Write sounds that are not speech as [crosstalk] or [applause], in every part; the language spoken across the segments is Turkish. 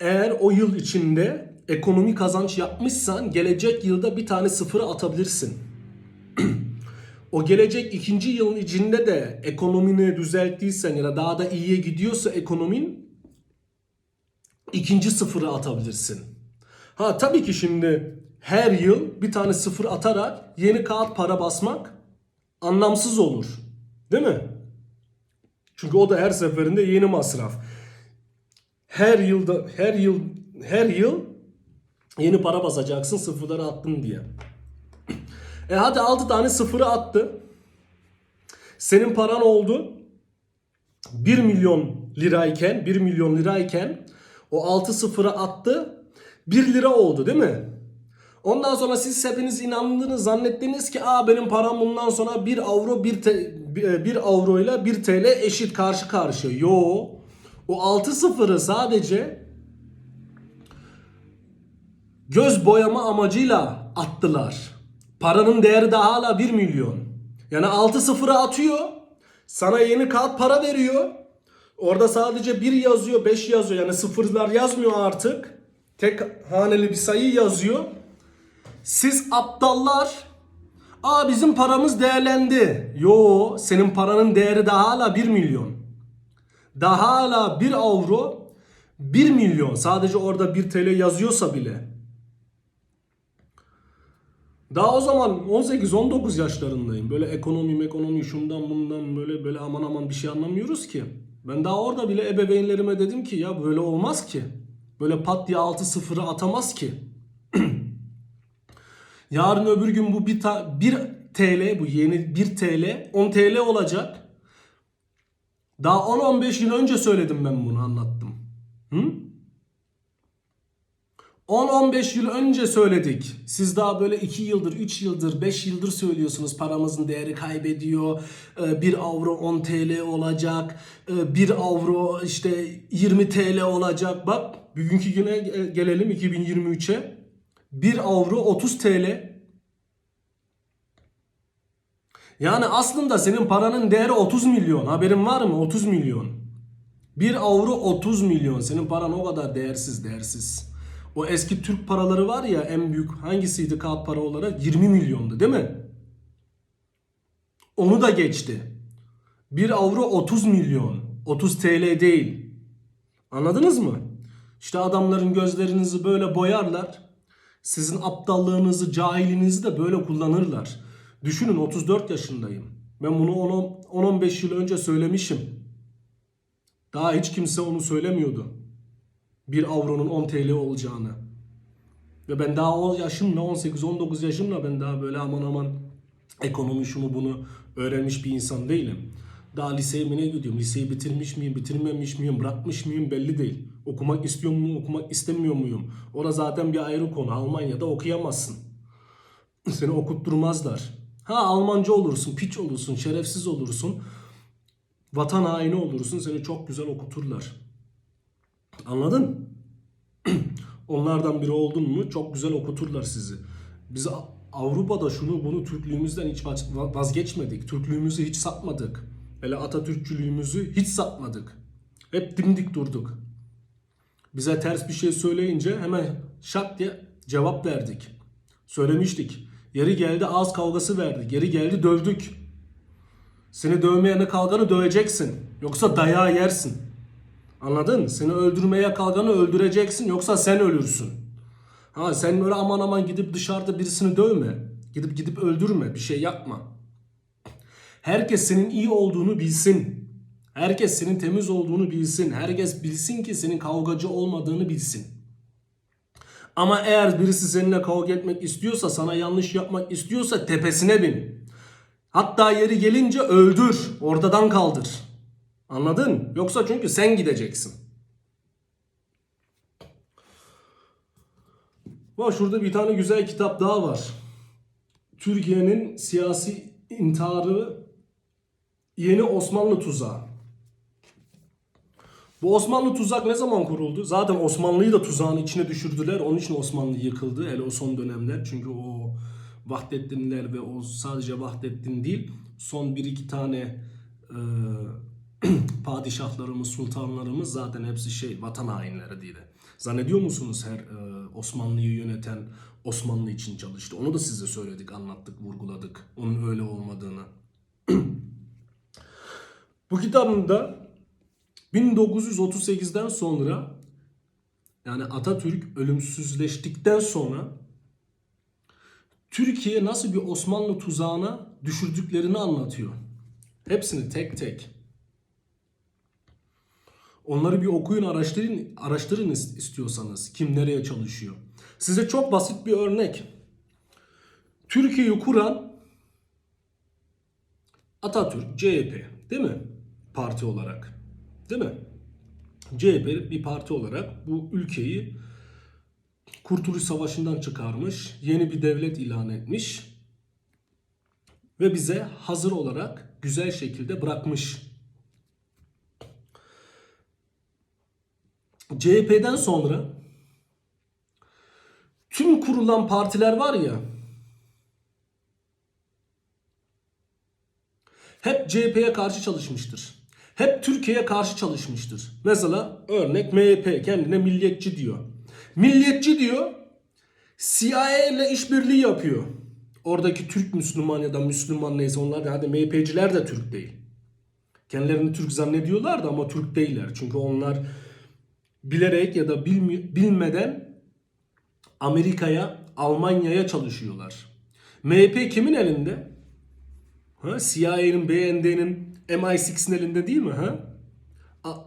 Eğer o yıl içinde ekonomi kazanç yapmışsan gelecek yılda bir tane sıfırı atabilirsin. [clears throat] o gelecek ikinci yılın içinde de ekonomini düzelttiysen ya da daha da iyiye gidiyorsa ekonomin ikinci sıfırı atabilirsin. Ha tabii ki şimdi her yıl bir tane sıfır atarak yeni kağıt para basmak anlamsız olur. Değil mi? Çünkü o da her seferinde yeni masraf. Her yılda her yıl her yıl yeni para basacaksın sıfırları attın diye. E hadi 6 tane sıfırı attı. Senin paran oldu 1 milyon lirayken 1 milyon lirayken o 6 sıfırı attı 1 lira oldu değil mi? Ondan sonra siz hepiniz inandınız zannettiniz ki aa benim param bundan sonra 1 avro 1 1 avro ile 1 TL eşit karşı karşıya. Yo. O 6 sıfırı sadece göz boyama amacıyla attılar. Paranın değeri de hala 1 milyon. Yani 6 sıfırı atıyor. Sana yeni kağıt para veriyor. Orada sadece 1 yazıyor, 5 yazıyor. Yani sıfırlar yazmıyor artık. Tek haneli bir sayı yazıyor. Siz aptallar Aa bizim paramız değerlendi. Yo senin paranın değeri de hala 1 milyon. Daha hala 1 avro 1 milyon. Sadece orada 1 TL yazıyorsa bile. Daha o zaman 18-19 yaşlarındayım. Böyle ekonomi ekonomi şundan bundan böyle böyle aman aman bir şey anlamıyoruz ki. Ben daha orada bile ebeveynlerime dedim ki ya böyle olmaz ki. Böyle pat diye 6 sıfırı atamaz ki. [clears throat] Yarın öbür gün bu 1 TL bu yeni 1 TL 10 TL olacak. Daha 10-15 yıl önce söyledim ben bunu anlattım. Hı? 10-15 yıl önce söyledik. Siz daha böyle 2 yıldır, 3 yıldır, 5 yıldır söylüyorsunuz paramızın değeri kaybediyor. 1 avro 10 TL olacak. 1 avro işte 20 TL olacak. Bak bugünkü güne gelelim 2023'e. 1 avro 30 TL. Yani aslında senin paranın değeri 30 milyon. Haberin var mı? 30 milyon. 1 avro 30 milyon. Senin paran o kadar değersiz değersiz. O eski Türk paraları var ya en büyük hangisiydi kağıt para olarak? 20 milyondu değil mi? Onu da geçti. 1 avro 30 milyon. 30 TL değil. Anladınız mı? İşte adamların gözlerinizi böyle boyarlar. Sizin aptallığınızı, cahilinizi de böyle kullanırlar. Düşünün 34 yaşındayım. Ben bunu 10-15 yıl önce söylemişim. Daha hiç kimse onu söylemiyordu. 1 avronun 10 TL olacağını. Ve ben daha o yaşımla 18-19 yaşımla ben daha böyle aman aman ekonomi şunu bunu öğrenmiş bir insan değilim. Daha liseye mi ne gidiyorum? Liseyi bitirmiş miyim, bitirmemiş miyim, bırakmış mıyım belli değil. Okumak istiyor muyum, okumak istemiyor muyum? Orada zaten bir ayrı konu. Almanya'da okuyamazsın. Seni okutturmazlar. Ha Almanca olursun, piç olursun, şerefsiz olursun. Vatan haini olursun. Seni çok güzel okuturlar. Anladın? [clears throat] Onlardan biri oldun mu çok güzel okuturlar sizi. Biz Avrupa'da şunu bunu Türklüğümüzden hiç vazgeçmedik. Türklüğümüzü hiç satmadık. Hele Atatürkçülüğümüzü hiç satmadık. Hep dimdik durduk. Bize ters bir şey söyleyince hemen şak diye cevap verdik. Söylemiştik. Yeri geldi ağız kavgası verdik. Yeri geldi dövdük. Seni dövmeyene kalkanı döveceksin. Yoksa dayağı yersin. Anladın? Seni öldürmeye kalkanı öldüreceksin. Yoksa sen ölürsün. Ha sen böyle aman aman gidip dışarıda birisini dövme. Gidip gidip öldürme. Bir şey yapma. Herkes senin iyi olduğunu bilsin. Herkes senin temiz olduğunu bilsin. Herkes bilsin ki senin kavgacı olmadığını bilsin. Ama eğer birisi seninle kavga etmek istiyorsa, sana yanlış yapmak istiyorsa tepesine bin. Hatta yeri gelince öldür, ortadan kaldır. Anladın? Yoksa çünkü sen gideceksin. Bak şurada bir tane güzel kitap daha var. Türkiye'nin siyasi intiharı Yeni Osmanlı Tuzağı. Bu Osmanlı tuzak ne zaman kuruldu? Zaten Osmanlı'yı da tuzağın içine düşürdüler. Onun için Osmanlı yıkıldı. Hele o son dönemler. Çünkü o Vahdettinler ve o sadece Vahdettin değil. Son bir iki tane e, [clears throat] padişahlarımız, sultanlarımız zaten hepsi şey vatan hainleri diye. Zannediyor musunuz her e, Osmanlı'yı yöneten Osmanlı için çalıştı? Onu da size söyledik, anlattık, vurguladık. Onun öyle olmadığını. [clears throat] Bu kitabımda 1938'den sonra yani Atatürk ölümsüzleştikten sonra Türkiye nasıl bir Osmanlı tuzağına düşürdüklerini anlatıyor. Hepsini tek tek. Onları bir okuyun, araştırın, araştırın is- istiyorsanız. Kim nereye çalışıyor. Size çok basit bir örnek. Türkiye'yi kuran Atatürk, CHP değil mi? Parti olarak. Değil mi? CHP bir parti olarak bu ülkeyi Kurtuluş Savaşı'ndan çıkarmış, yeni bir devlet ilan etmiş ve bize hazır olarak güzel şekilde bırakmış. CHP'den sonra tüm kurulan partiler var ya hep CHP'ye karşı çalışmıştır. Hep Türkiye'ye karşı çalışmıştır. Mesela örnek MHP kendine milliyetçi diyor. Milliyetçi diyor CIA ile işbirliği yapıyor. Oradaki Türk Müslüman ya da Müslüman neyse onlar da hadi MHP'ciler de Türk değil. Kendilerini Türk zannediyorlardı ama Türk değiller. Çünkü onlar bilerek ya da bilmeden Amerika'ya, Almanya'ya çalışıyorlar. MHP kimin elinde? Ha, CIA'nin, BND'nin, MI6'in elinde değil mi? Ha?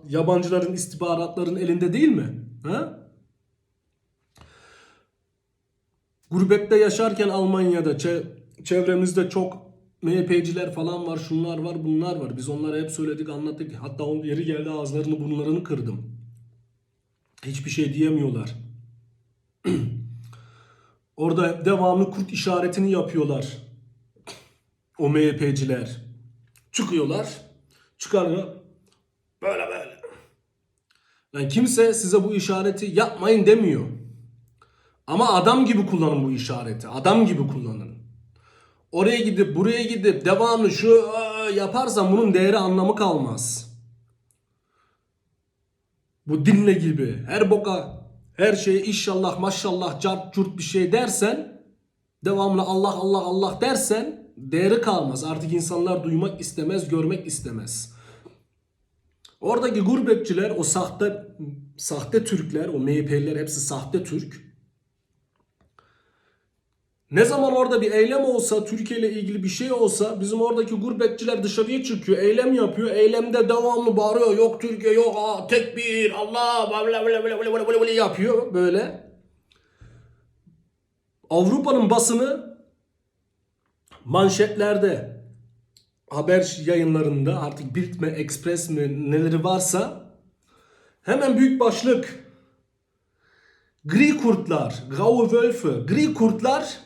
Yabancıların, istihbaratların elinde değil mi? Ha? Gurbette yaşarken Almanya'da çe- çevremizde çok MHP'ciler falan var, şunlar var, bunlar var. Biz onlara hep söyledik, anlattık. Hatta on yeri geldi ağızlarını, burunlarını kırdım. Hiçbir şey diyemiyorlar. [clears throat] Orada devamlı kurt işaretini yapıyorlar. O MHP'ciler. Çıkıyorlar. Çıkarıyor. Böyle böyle. Yani kimse size bu işareti yapmayın demiyor. Ama adam gibi kullanın bu işareti. Adam gibi kullanın. Oraya gidip buraya gidip devamlı şu yaparsan bunun değeri anlamı kalmaz. Bu dinle gibi her boka her şeye inşallah maşallah cart curt bir şey dersen devamlı Allah Allah Allah dersen değeri kalmaz. Artık insanlar duymak istemez, görmek istemez. Oradaki gurbetçiler, o sahte sahte Türkler, o MHP'liler hepsi sahte Türk. Ne zaman orada bir eylem olsa, Türkiye ile ilgili bir şey olsa bizim oradaki gurbetçiler dışarıya çıkıyor, eylem yapıyor. Eylemde devamlı bağırıyor. Yok Türkiye yok, aa, tekbir, Allah, bla bla bla bla bla bla yapıyor böyle. Avrupa'nın basını manşetlerde, haber yayınlarında artık Bild mi, Express mi neleri varsa hemen büyük başlık. Gri kurtlar, Graue Wölfe, gri kurtlar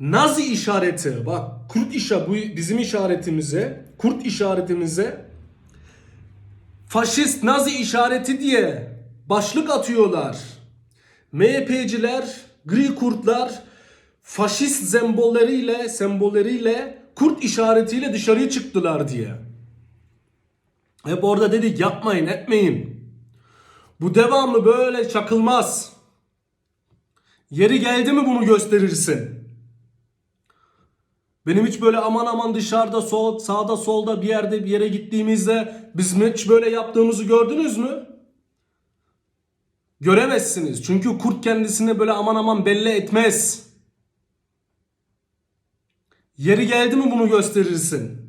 Nazi işareti. Bak kurt işa bu bizim işaretimize, kurt işaretimize faşist Nazi işareti diye başlık atıyorlar. MHP'ciler, gri kurtlar faşist sembolleriyle, sembolleriyle kurt işaretiyle dışarıya çıktılar diye. Hep orada dedik yapmayın, etmeyin. Bu devamlı böyle çakılmaz. Yeri geldi mi bunu gösterirsin. Benim hiç böyle aman aman dışarıda sol, sağda solda bir yerde bir yere gittiğimizde biz hiç böyle yaptığımızı gördünüz mü? Göremezsiniz. Çünkü kurt kendisini böyle aman aman belli etmez. Yeri geldi mi bunu gösterirsin.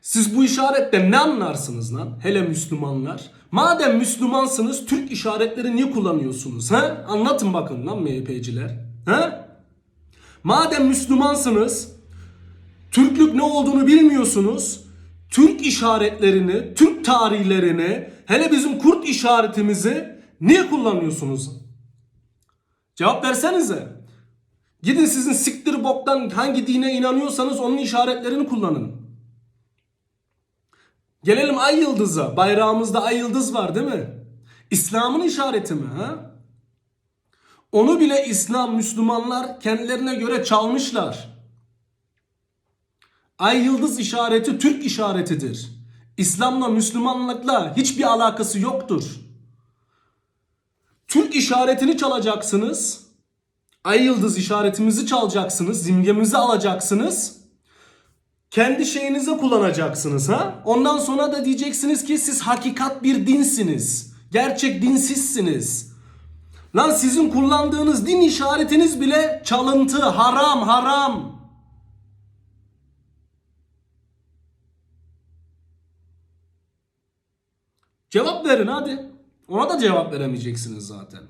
Siz bu işaretten ne anlarsınız lan? Hele Müslümanlar. Madem Müslümansınız Türk işaretleri niye kullanıyorsunuz? He? Anlatın bakın lan MHP'ciler. He? Madem Müslümansınız, Türklük ne olduğunu bilmiyorsunuz. Türk işaretlerini, Türk tarihlerini, hele bizim kurt işaretimizi niye kullanıyorsunuz? Cevap versenize. Gidin sizin siktir boktan hangi dine inanıyorsanız onun işaretlerini kullanın. Gelelim ay yıldızı. Bayrağımızda ay yıldız var değil mi? İslam'ın işareti mi ha? Onu bile İslam Müslümanlar kendilerine göre çalmışlar. Ay yıldız işareti Türk işaretidir. İslam'la Müslümanlıkla hiçbir alakası yoktur. Türk işaretini çalacaksınız. Ay yıldız işaretimizi çalacaksınız. Zimgemizi alacaksınız. Kendi şeyinize kullanacaksınız ha. Ondan sonra da diyeceksiniz ki siz hakikat bir dinsiniz. Gerçek dinsizsiniz. Lan sizin kullandığınız din işaretiniz bile çalıntı, haram, haram. Cevap verin hadi. Ona da cevap veremeyeceksiniz zaten.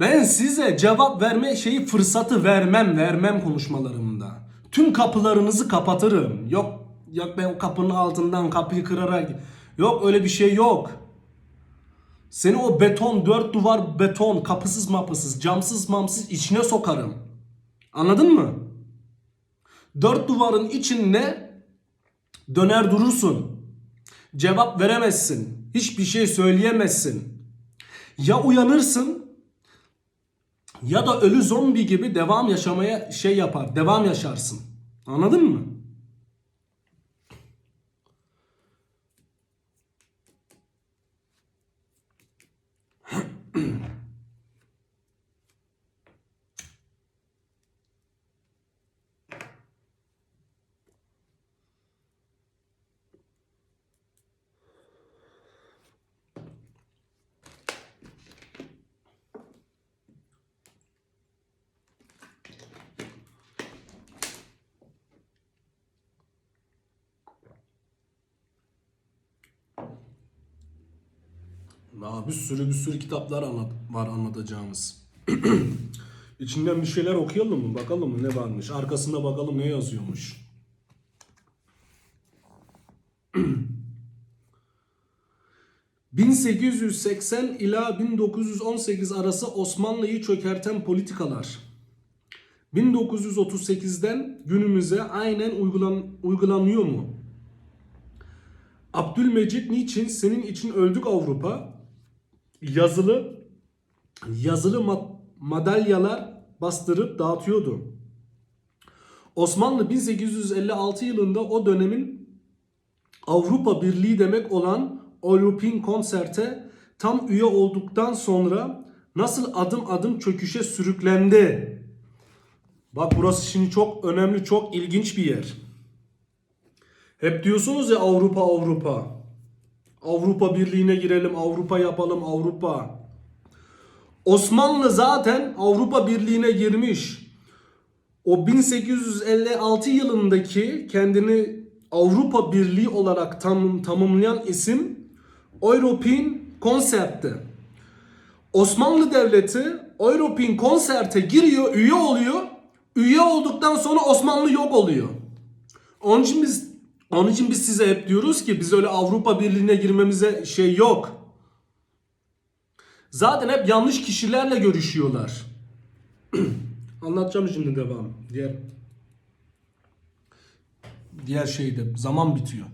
Ben size cevap verme şeyi fırsatı vermem, vermem konuşmalarımda. Tüm kapılarınızı kapatırım. Yok, yok ben o kapının altından kapıyı kırarak. Yok öyle bir şey yok. Seni o beton, dört duvar beton, kapısız mapısız, camsız mamsız içine sokarım. Anladın mı? Dört duvarın içinde döner durursun. Cevap veremezsin. Hiçbir şey söyleyemezsin. Ya uyanırsın ya da ölü zombi gibi devam yaşamaya şey yapar. Devam yaşarsın. Anladın mı? Daha bir sürü bir sürü kitaplar anlat, var anlatacağımız. [clears throat] İçinden bir şeyler okuyalım mı? Bakalım mı ne varmış? Arkasında bakalım ne yazıyormuş. [clears throat] ...1880 ila 1918 arası Osmanlı'yı çökerten politikalar. 1938'den günümüze aynen uygulan, uygulanıyor mu? Abdülmecit niçin senin için öldük Avrupa? Yazılı yazılı ma- madalyalar bastırıp dağıtıyordu. Osmanlı 1856 yılında o dönemin Avrupa Birliği demek olan European Konsert'e tam üye olduktan sonra nasıl adım adım çöküşe sürüklendi. Bak burası şimdi çok önemli, çok ilginç bir yer. Hep diyorsunuz ya Avrupa Avrupa. Avrupa Birliği'ne girelim, Avrupa yapalım, Avrupa. Osmanlı zaten Avrupa Birliği'ne girmiş. O 1856 yılındaki kendini Avrupa Birliği olarak tam, tanımlayan isim European Concert'ti. Osmanlı Devleti European Concert'e giriyor, üye oluyor. Üye olduktan sonra Osmanlı yok oluyor. Onun için biz onun için biz size hep diyoruz ki biz öyle Avrupa Birliği'ne girmemize şey yok. Zaten hep yanlış kişilerle görüşüyorlar. [clears throat] Anlatacağım şimdi devam. Diğer diğer şeyde zaman bitiyor.